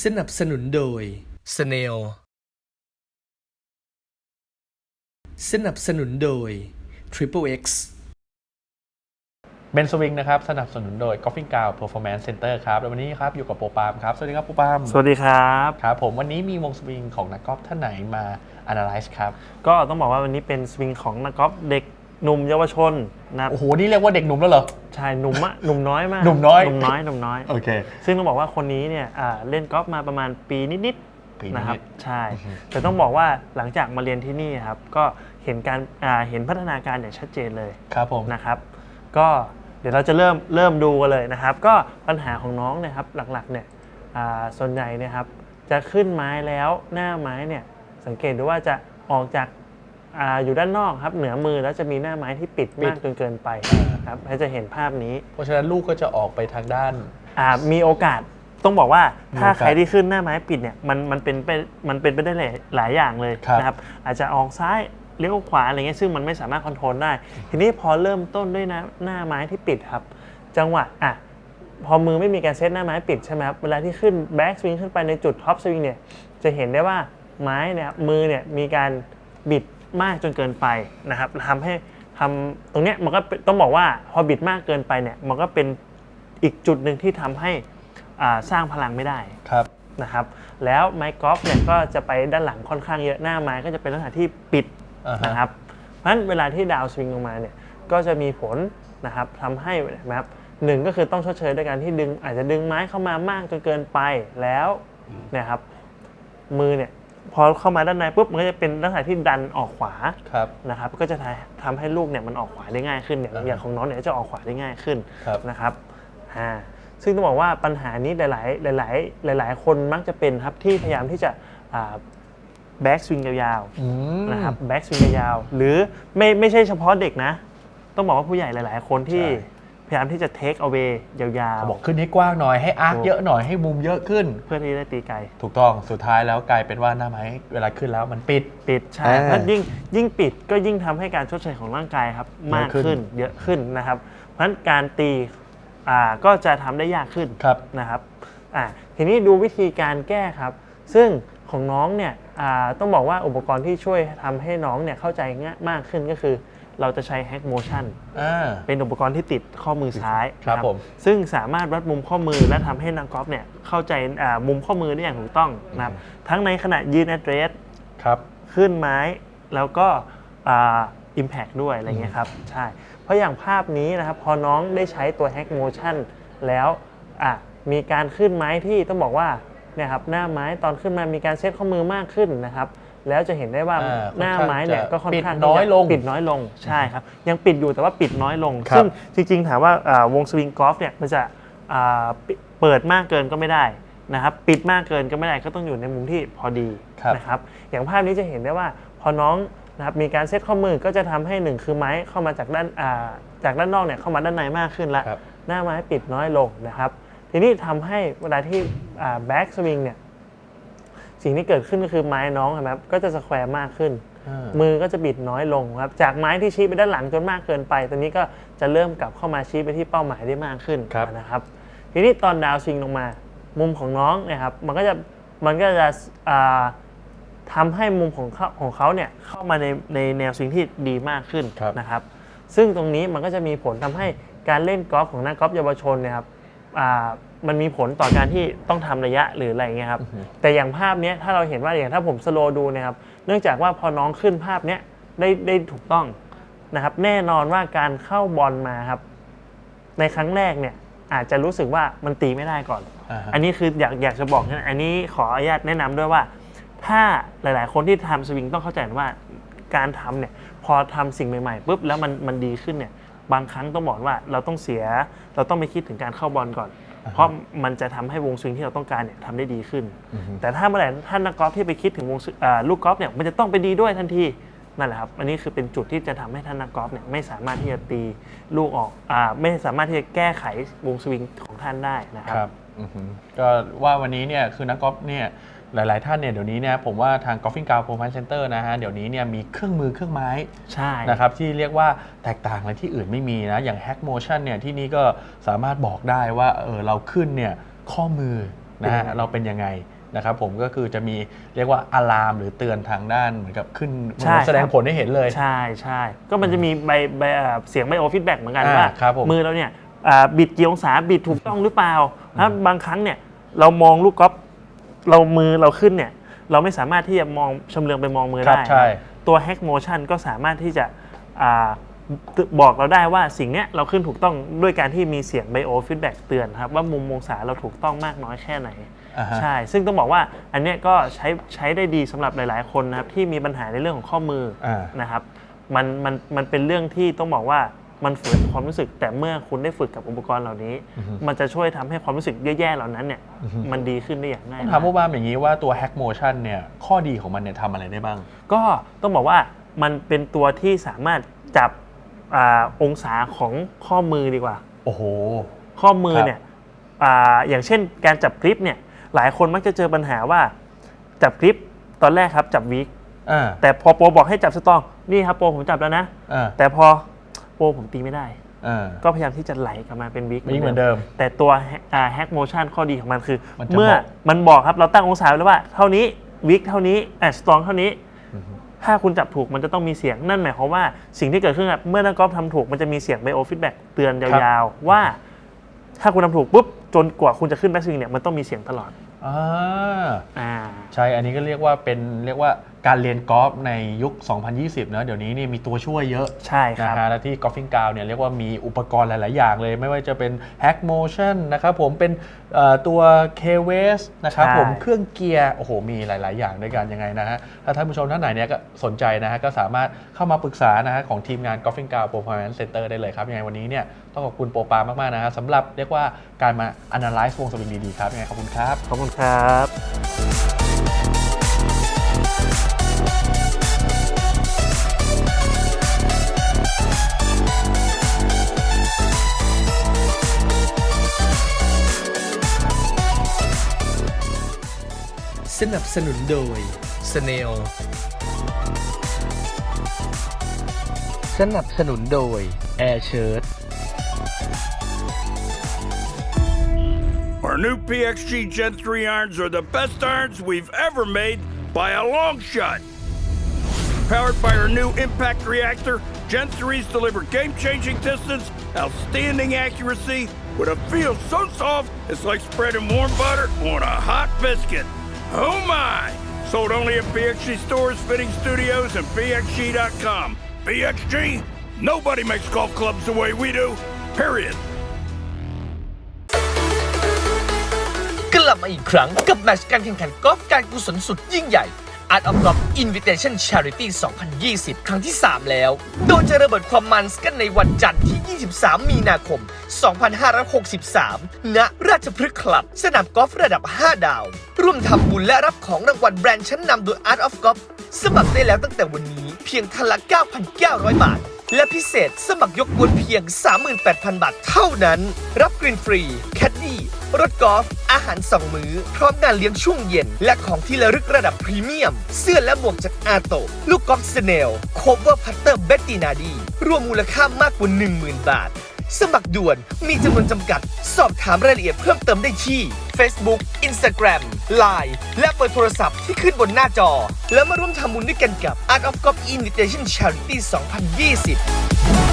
สนับสนุนโดย Snail สนับสนุนโดย Triple X เบนสวิงนะครับ สนับสนุนโดย Golfing g o w Performance Center ครับแล้ววันนี้ครับ อยู่กับโปรปามครับ สวัสดีครับโปรปามสวัสดีครับ ครับ ผมวันนี้มีวงสวิงของนักกอล์ฟท่านไหนมา analyze ครับ ก็ต้องบอกว่าวันนี้เป็นสวิงของนักกอล์ฟเด็ก หนุ่มเยาวชนนะครับโอ้โห นี่เรียกว่าเด็กหนุ่มแล้วเหรอชายหนุ่มอะหนุ่มน้อยมากหนุ่มน้อย หนุ่มน้อยหนุ่มน้อย โอเค ซึ่งต้องบอกว่าคนนี้เนี่ยอ่าเล่นกอล์ฟมาประมาณปีนิดปีนิดๆๆนะครับใช่ แต่ต้องบอกว่าหลังจากมาเรียนที่นี่ครับก็เห็นการอ่าเห็นพัฒนาการอย่างชัดเจนเลย ครับผม นะครับก็เดี๋ยวเราจะเริ่มเริ่มดูกันเลยนะครับ ก็ปัญหาของน้องเนะครับหลักๆเนี่ยอ่าส่วนใหญ่เนะครับจะขึ้นไม้แล้วหน้าไม้เนี่ยสังเกตดูว่าจะออกจาก อาอยู่ด้านนอกครับเหนือมือแล้วจะมีหน้าไม้ที่ปิด มากจนเกินไปครับให้จะเห็นภาพนี้เพราะฉะนั้นลูกก็จะออกไปทางด้าน อ่ามีโอกาสต้องบอกว่าถ้ามีโอกาสใครที่ขึ้นหน้าไม้ปิดเนี่ยมันมันเป็นไปมันเป็นไปได้หลายหลายอย่างเลยครับ นะครับอาจจะออกซ้ายเลี้ยวขวาอะไรเงี้ยซึ่งมันไม่สามารถคอนโทรลได้ ทีนี้พอเริ่มต้นด้วยหน้าหน้าไม้ที่ปิดครับ จังหวะอะพอมือไม่มีการเซตหน้าไม้ปิดใช่ไหมครับเวลาที่ขึ้นแบ็กสวิงขึ้นไปในจุดท็อปสวิงเนี่ยจะเห็นได้ว่าไม้เนี่ยครับมือเนี่ยมีการบิด มากจนเกินไปนะครับทำให้ทำตรงเนี้ยมันก็เป็นต้องบอกว่าพอบิดมากเกินไปเนี่ยมันก็เป็นอีกจุดหนึ่งที่ทำให้อ่าสร้างพลังไม่ได้ครับนะครับ แล้วไม้กอล์ฟเนี่ยก็จะไปด้านหลังค่อนข้างเยอะหน้าไม้ก็จะเป็นลักษณะที่ปิดอ่าฮะนะครับเพราะฉะนั้นเวลาที่ดาวสวิงลงมาเนี่ยก็จะมีผลนะครับทำให้นะครับหนึ่งก็คือต้องชดเชยด้วยการที่ดึงอาจจะดึงไม้เข้ามามากจนเกินไปแล้วเนะครับมือเนี่ย พอเข้ามาด้านในปุ๊บมันก็จะเป็นลักษณะที่ดันออกขวาครับ นะครับก็จะทำให้ลูกเนี่ยมันออกขวาได้ง่ายขึ้นเนี่ยอ่าฮะอย่างของน้องเนี่ยจะออกขวาได้ง่ายขึ้นครับนะครับอ่าซึ่งต้องบอกว่าปัญหานี้หลาย ๆ หลาย ๆ หลาย ๆ คนมักจะเป็นครับที่พยายามที่จะแบ็กสวิงยาวอืมๆนะครับแบ็กสวิงยาวๆหรือไม่ไม่ใช่เฉพาะเด็กนะ ต้องบอกว่าผู้ใหญ่หลาย ๆ คนที่ใช่พ ยายามที่จะเทคเอาเวยาวบอกขึ้นให้กว้างหน่อยให้อาร์คถูกเยอะหน่อยให้มุมเยอะขึ้น ๆ เพื่อที่จะได้ตีไกล ถูกต้องสุดท้ายแล้วกลายเป็นว่าหน้าไม้เวลาขึ้นแล้วมันปิด ปิดใช่อ่าเพราะยิ่งยิ่งปิดก็ยิ่งทำให้การชดเชยของร่างกายครับมากเยอะขึ้ขึ้นนเยอะขึ้นนะครับ เพราะฉะนั้นการตีอ่าก็จะทำได้ยากขึ้นครับ นะครับอ่าทีนี้ดูวิธีการแก้ครับ ซึ่งของน้องเนี่ยอ่าต้องบอกว่าอุปกรณ์ที่ช่วยทำให้น้องเนี่ยเข้าใจง่ายมากขึ้นก็คือ เราจะใช้ Hack Motion อ่า เป็นอุปกรณ์ที่ติดข้อมือซ้ายครับนะผม ซึ่งสามารถวัดมุมข้อมือและทำให้นักกอล์ฟเนี่ยเข้าใจอ่ามุมข้อมือได้อย่างถูกต้องนะครับทั้งในขณะยืน address ครับ ขึ้นไม้แล้วก็อ่า impact ด้วยอะไรเงี้ยครับใช่เพราะอย่างภาพนี้นะครับพอน้องได้ใช้ตัว hack motion แล้วอะมีการขึ้นไม้ที่ต้องบอกว่าเนี่ยครับหน้าไม้ตอนขึ้นมามีการเซตข้อมือมากขึ้นนะครับ แล้วจะเห็นได้ว่าอ่าหน้าไม้เนี่ยค่อนข้างจะก็ค่อนข้างปิดน้อยลง ปิดน้อยลงใช่ครับ ยังปิดอยู่แต่ว่าปิดน้อยลง ครับซึ่งจริงๆถามว่าอ่าวงสวิงกอล์ฟเนี่ยมันจะอ่าปิเปิดมากเกินก็ไม่ได้นะครับปิดมากเกินก็ไม่ได้ก็ต้องอยู่ในมุมที่พอดีครับ นะครับอย่างภาพนี้จะเห็นได้ว่าพอน้องนะครับมีการเซตข้อมือก็จะทำให้หนึ่งคือไม้เข้ามาจากด้านอ่าจากด้านนอกเนี่ยเข้ามาด้านในมากขึ้นแล้วครับ หน้าไม้ปิดน้อยลงนะครับ ทีนี้ทำให้เวลาที่แบ็กสวิงเนี่ย สิ่งที่เกิดขึ้นก็คือไม้น้องครับก็จะสแควร์มากขึ้นอ่ามือก็จะบิดน้อยลงครับ จากไม้ที่ชี้ไปด้านหลังจนมากเกินไป ตอนนี้ก็จะเริ่มกลับเข้ามาชี้ไปที่เป้าหมายได้มากขึ้นครับนะครับ ทีนี้ตอนดาวสวิงลงมา มุมของน้องเนะครับมันก็จะมันก็จะอ่าทำให้มุมของเขาของเขาเนี่ยเข้ามาในในแนวสวิงที่ดีมากขึ้นครับนะครับ ซึ่งตรงนี้มันก็จะมีผลทำให้การเล่นกอล์ฟของนักกอล์ฟเยาวชนเนยครับอ่า มันมีผลต่อการที่ต้องทำระยะหรืออะไรเงี้ยครับ แต่อย่างภาพเนี้ยถ้าเราเห็นว่าอย่างถ้าผมสโลว์ดูเนะครับ เนื่องจากว่าพอน้องขึ้นภาพเนี้ยได้ได้ถูกต้องนะครับ แน่นอนว่าการเข้าบอลมาครับ ในครั้งแรกเนี่ยอาจจะรู้สึกว่ามันตีไม่ได้ก่อนอ่าฮะอันนี้คืออยากอยากจะบอกนะอันนี้ขออนุญาตแนะนำด้วยว่า ถ้าหลาย ๆ คนที่ทำสวิงต้องเข้าใจว่าการทำเนี่ยพอทำสิ่งใหม่ๆปุ๊บแล้วมันมันดีขึ้นเนี่ยบางครั้งต้องบอกว่าเราต้องเสีย เราต้องไปคิดถึงการเข้าบอลก่อน เพราะมันจะทำให้วงสวิงที่เราต้องการเนี่ยทำได้ดีขึ้น แต่ถ้าเมื่อไหร่ท่านนักกอล์ฟที่ไปคิดถึงวงสอ่าลูกกอล์ฟเนี่ยมันจะต้องไปดีด้วยทันทีนั่นแหละครับ อันนี้คือเป็นจุดที่จะทำให้ท่านนักกอล์ฟเนี่ยไม่สามารถที่จะตีลูกออกอ่าไม่สามารถที่จะแก้ไขวงสวิงของท่านได้นะคครับรับอือหือก็ว่าวันนี้เนี่ยคือนักกอล์ฟเนี่ย หลาย ๆ ท่านเนี่ยเดี๋ยวนี้เนี่ยผมว่าทาง Golfing g o w Performance Center นะฮะเดี๋ยวนี้เนี่ยมีเครื่องมือเครื่องไม้ใช่นะครับที่เรียกว่าแตกต่างอะไรที่อื่นไม่มีนะ อย่าง Hack Motion เนี่ยที่นี่ก็สามารถบอกได้ว่าเออเราขึ้นเนี่ยข้อมือนะฮะเป็นยังไงเราเป็นยังไงนะครับผมก็คือจะมีเรียกว่าอะลามหรือเตือนทางด้านเหมือนกับขึ้นเหมือนใช่แสดงครับผลให้เห็นเลย ใช่ใช่ก็มันจะมีใบใบเอ่อเสียงไบโอฟีดแบ็กเหมือนกันอ่าว่าครับผมมือเราเนี่ยอ่าบิดกี่องศาบิดถูกต้องหรือเปล่าถ้าบางครั้งเนี่ยเรามองลูกกอล์ฟ เรามือเราขึ้นเนี่ย เราไม่สามารถที่จะมองชำเลืองไปมองมือครับได้ ใช่ ตัว Hack Motion ก็สามารถที่จะอ่าบอกเราได้ว่าสิ่งเนี้ยเราขึ้นถูกต้องด้วยการที่มีเสียงไบโอฟีดแบ็กเตือนครับ ว่ามุมองศาเราถูกต้องมากน้อยแค่ไหน อ่าฮะ ใช่ ซึ่งต้องบอกว่าอันเนี้ยก็ใช้ใช้ได้ดีสำหรับหลาย ๆ คนนะครับที่มีปัญหาในเรื่องของข้อมืออานะครับ มันมันมันเป็นเรื่องที่ต้องบอกว่า มันฝืนความรู้สึก แต่เมื่อคุณได้ฝึกกับอุปกรณ์เหล่านี้ มันจะช่วยทำให้ความรู้สึกแย่ๆเหล่านั้นเนี่ย มันดีขึ้นได้อย่างง่ายถามดผู้บ้ามอย่างนี้ว่าตัว Hack Motion เนี่ยข้อดีของมันเนี่ยทำอะไรได้บ้าง ก็ต้องบอกว่ามันเป็นตัวที่สามารถจับอาองศาของข้อมือดีกว่า โอ้โห ข้อมือครับเนี่ยอาอย่างเช่นการจับกริปเนี่ย หลายคนมักจะเจอปัญหาว่า จับกริปตอนแรกครับจับวิก อ่าแต่พอโปรบอกให้จับสตรอง นี่ครับโปรผมจับแล้วนะ อ่าแต่พอโป รผมตีไม่ได้ อ่า ก็พยายามที่จะไหลกลับมาเป็นวิกวิกเหมือนเดิมแต่ตัวแฮกโมชันข้อดีของมันคือ มันจะเมื่อบอก มันบอกครับเราตั้งองศาไว้แล้วว่า เท่านี้วิกเท่านี้แอสตรองเท่านี้ ถ้าคุณจับถูกมันจะต้องมีเสียงนั่นหมายความว่าสิ่งที่เกิดขึ้นครับเมื่อนักกอล์ฟทำถูกมันจะมีเสียงไบโอฟีดแบ็กเตือนยาวๆว่า ถ้าคุณทำถูกปุ๊บจนกว่าคุณจะขึ้นแบ็กสวิงเนี่ยมันต้องมีเสียงตลอดอ่า อ่า ใช่ อันนี้ก็เรียกว่าเป็นเรียกว่า การเรียนกอล์ฟในยุค 2020 เนอะเดี๋ยวนี้นี่มีตัวช่วยเยอะใช่คนะรับฮะและที่ Golfing g o w เนี่ยเรียกว่ามีอุปกรณ์หลาย ๆ อย่างเลย ไม่ว่าจะเป็น Hack Motion นะครับผมเป็นเอ่อตัว k w a s นะครับใช่ ผมเครื่องเกียร์ โอ้โห มีหลาย ๆ อย่างด้วยกันยังไงนะฮะ ถ้าท่านผู้ชมท่านไหนเนี่ยก็สนใจนะฮะ ก็สามารถเข้ามาปรึกษานะฮะ ของทีมงาน Golfing g o w Performance Center ได้เลยครับ ยังไงวันนี้เนี่ยต้องขอบคุณโปรปามาก ๆ นะฮะสำหรับเรียกว่าการมา analyze วงสวิงดี ๆ ครับยังไงขอบคุณครับ ขอบคุณครับ สนับสนุนโดย s n a i l สนับสนุนโดย Air Shirt Our new PXG Gen 3 irons are the best irons we've ever made by a long shot. Powered by our new impact reactor, Gen 3s deliver game changing distance, outstanding accuracy, with a feel so soft it's like spreading warm butter on a hot biscuit. Oh my! Sold only at PXG stores, fitting studios, and PXG.com. PXG? Nobody makes golf clubs the way we do, period. กลับมาอีกครั้งกับแมตช์การแข่งขันกอล์ฟการกุศลสุดยิ่งใหญ่ Art of Golf Invitation Charity 2020 ครั้งที่ 3 แล้ว โดยจะระเบิดความมันกันในวันจันทร์ที่ 23 มีนาคม 2563 ณ ราชพฤกษ์คลับ สนามกอล์ฟระดับ 5 ดาว ร่วมทำบุญและรับของรางวัลแบรนด์ชั้นนำโดย Art of Golf สมัครได้แล้วตั้งแต่วันนี้เพียงทันละ 9,900 บาท และพิเศษสมัครยกบวนเพียง 38,000 บาทเท่านั้น รับกรีนฟรี แคดดี้ รถกอล์ฟ อาหารสองมื้อ พร้อมงานเลี้ยงช่วงเย็น และของที่ระลึกระดับพรีเมียม เสื้อและหมวกจากอาโต ลูกกอล์ฟสเนลโคเวอร์พัตเตอร์เบตตินาดี รวมมูลค่ามากกว่า 10,000 บาท สมัครด่วนมีจำนวนจำกัด สอบถามรายละเอียดเพิ่มเติมได้ที่ Facebook Instagram Line และเบอร์โทรศัพท์ที่ขึ้นบนหน้าจอ แล้วมาร่วมทำบุญด้วยกันกับ Art of Golf Invitation Charity 2020